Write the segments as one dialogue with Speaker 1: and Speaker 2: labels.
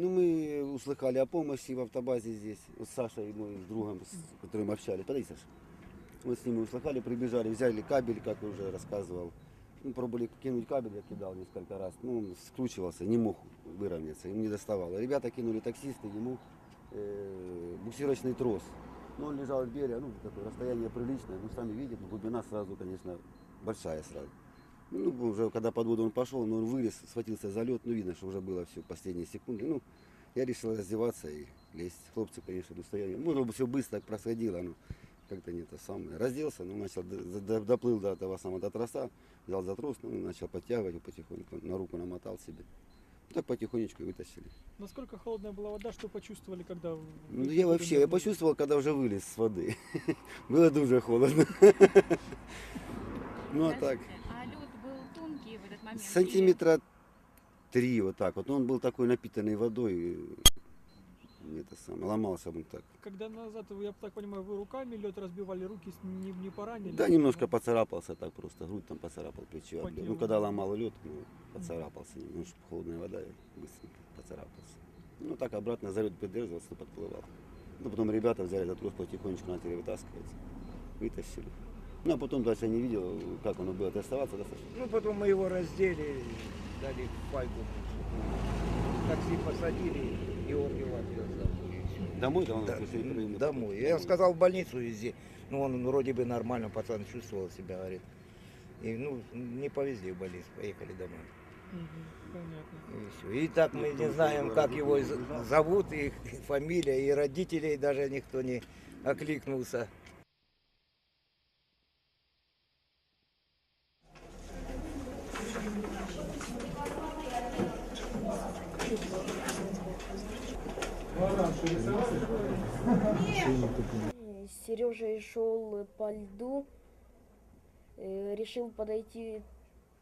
Speaker 1: Ну, мы услыхали о помощи в автобазе здесь. Вот с Сашей, мой с другом, с которым общались. Подойди, Саша. Мы с ними услыхали, прибежали, взяли кабель, как уже рассказывал. Ну, пробовали кинуть кабель, я кидал несколько раз. Ну, он скручивался, не мог выровняться, им не доставало. Ребята кинули таксисты, ему э, буксировочный трос. Ну, он лежал от берега, ну, такое расстояние приличное, ну, сами видите, глубина сразу, конечно, большая сразу. Ну, уже когда под воду он пошел, но он вылез, схватился за лед, ну, видно, что уже было все последние секунды. Ну, я решил раздеваться и лезть. Хлопцы, конечно, до стояли. Можно бы все быстро происходило, но как-то не то самое. Разделся, ну, начал, доплыл до этого самого, до троса, взял за трос, ну, начал подтягивать потихоньку, на руку намотал себе. Так потихонечку и вытащили.
Speaker 2: Насколько холодная была вода, что почувствовали, когда...
Speaker 1: Ну, я вообще, я почувствовал, когда уже вылез с воды. Было дуже холодно. Ну, а так.
Speaker 3: А лед был тонкий в этот момент?
Speaker 1: Сантиметра три вот так вот. Но он был такой напитанный водой. это самое, ломался он так.
Speaker 2: Когда назад, я так понимаю, вы руками лед разбивали, руки не, не поранили?
Speaker 1: Да, немножко поцарапался так просто, грудь там поцарапал, плечо. Ну, когда ломал лед, ну, поцарапался немножко, холодная вода, быстренько поцарапался. Ну, так обратно за лед придерживался, подплывал. Ну, потом ребята взяли этот трос потихонечку, начали вытаскивать, вытащили. Ну, а потом дальше я не видел, как оно будет оставаться достаточно.
Speaker 4: Ну, потом мы его раздели, дали файку. Такси посадили, Георгий отвез домой. и всё.
Speaker 1: Домой, да, он
Speaker 4: домой.
Speaker 1: потом.
Speaker 4: Я сказал в больницу везде. Ну, он вроде бы нормально, пацан чувствовал себя, говорит. И, ну, не повезли в больницу, поехали домой.
Speaker 2: Мгм, понятно.
Speaker 4: И, и так мы не знаем, как его зовут, и фамилия, и родителей даже никто не окликнулся.
Speaker 5: С Сережей шел по льду, э, решил подойти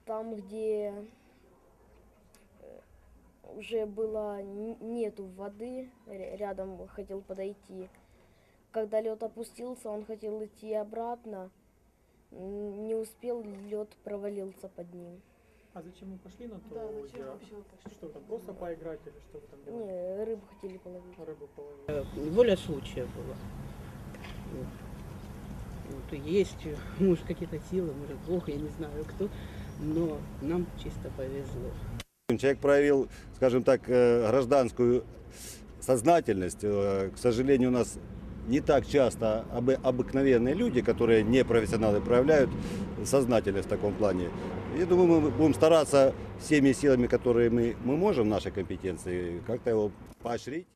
Speaker 5: там, где э, уже было нету воды, ря- рядом хотел подойти. Когда лед опустился, он хотел идти обратно, не успел, лед провалился под ним.
Speaker 2: А зачем мы пошли на то?
Speaker 5: Да, зачем
Speaker 2: озеро?
Speaker 5: вообще вы пошли?
Speaker 2: Что там, просто поиграть или что вы там делали?
Speaker 5: Не, рыбу хотели половить.
Speaker 2: Рыбу половить.
Speaker 6: воля случая была. Вот. Вот, и есть, может, какие-то силы, может, Бог, я не знаю кто, но нам чисто повезло.
Speaker 7: Человек проявил, скажем так, э, гражданскую сознательность. Э, К сожалению, у нас не так часто обы- обыкновенные люди, которые не профессионалы, проявляют сознательность в таком плане. Я думаю, мы будем стараться всеми силами, которые мы, мы можем в нашей компетенции, как-то его поощрить.